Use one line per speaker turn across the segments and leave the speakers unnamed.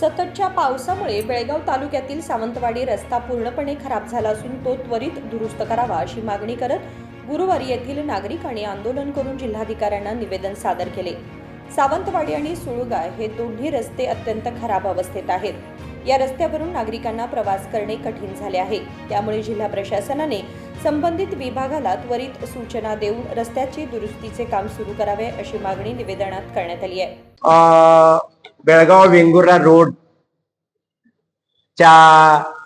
सततच्या पावसामुळे बेळगाव तालुक्यातील सावंतवाडी रस्ता पूर्णपणे खराब झाला असून तो त्वरित दुरुस्त करावा अशी मागणी करत गुरुवारी येथील नागरिकांनी आंदोलन करून जिल्हाधिकाऱ्यांना निवेदन सादर केले. सावंतवाडी आणि सुळगा हे दोन्ही रस्ते अत्यंत खराब अवस्थेत आहेत. या रस्त्यावरून नागरिकांना प्रवास करणे कठीण झाले आहे. त्यामुळे जिल्हा प्रशासनाने संबंधित विभागाला त्वरित सूचना देऊन रस्त्याची दुरुस्तीचे काम सुरू करावे अशी मागणी निवेदनात करण्यात आली आहे.
बेळगाव वेंगुर्ला रोडच्या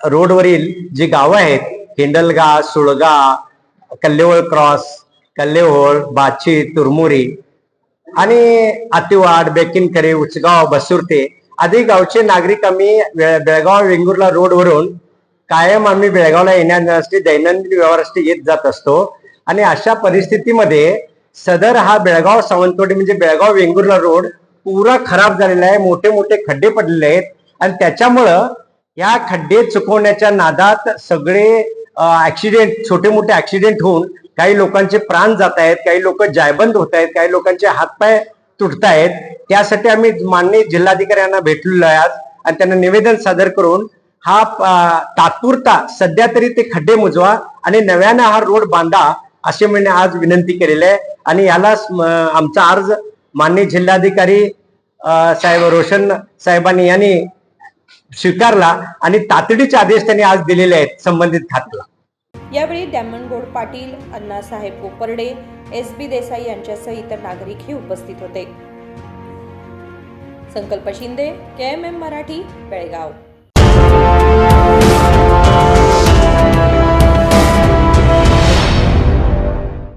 रोडवरील जी गावं आहेत हिंडलगा सुळगा कल्लेवळ क्रॉस कल्लेहोळ बाची तुरमुरी आणि आतिवाड बेकिनकरे उचगाव बसुरते आदी गावचे नागरिक आम्ही बेळगाव वेंगुर्ला रोडवरून कायम आम्ही बेळगावला येण्यासाठी दैनंदिन व्यवहारासाठी येत जात असतो. आणि अशा परिस्थितीमध्ये सदर हा बेळगाव सावंतवाडी म्हणजे बेळगाव वेंगुर्ला रोड पुरा खराब झालेला आहे मोठे मोठे खड्डे पडलेले आहेत. आणि त्याच्यामुळं या खड्डे चुकवण्याच्या नादात सगळे ऍक्सिडेंट छोटे मोठे ऍक्सिडेंट होऊन काही लोकांचे प्राण जात आहेत काही लोक जायबंद होत आहेत काही लोकांचे हातपाय तुटत आहेत. त्यासाठी आम्ही माननीय जिल्हाधिकाऱ्यांना भेटलेलो आहे आज आणि त्यांना निवेदन सादर करून हा तात्पुरता सध्या तरी ते खड्डे मुजवा आणि नव्यानं हा रोड बांधा असे म्हणणे आज विनंती केलेली आहे. आणि याला आमचा अर्ज माननीय जिल्हाधिकारी साहेब रोशन साहेबांनी यांनी स्वीकारला आणि तातडीचे आदेश त्यांनी आज दिलेले आहेत संबंधित खात्याला.
यावेळी डॅमनगोड पाटील अण्णासाहेब कोपर्डे एस बी देसाई यांच्यासह इतर नागरिकही उपस्थित होते. Sankalp Shinde K M M Marathi Belgaum.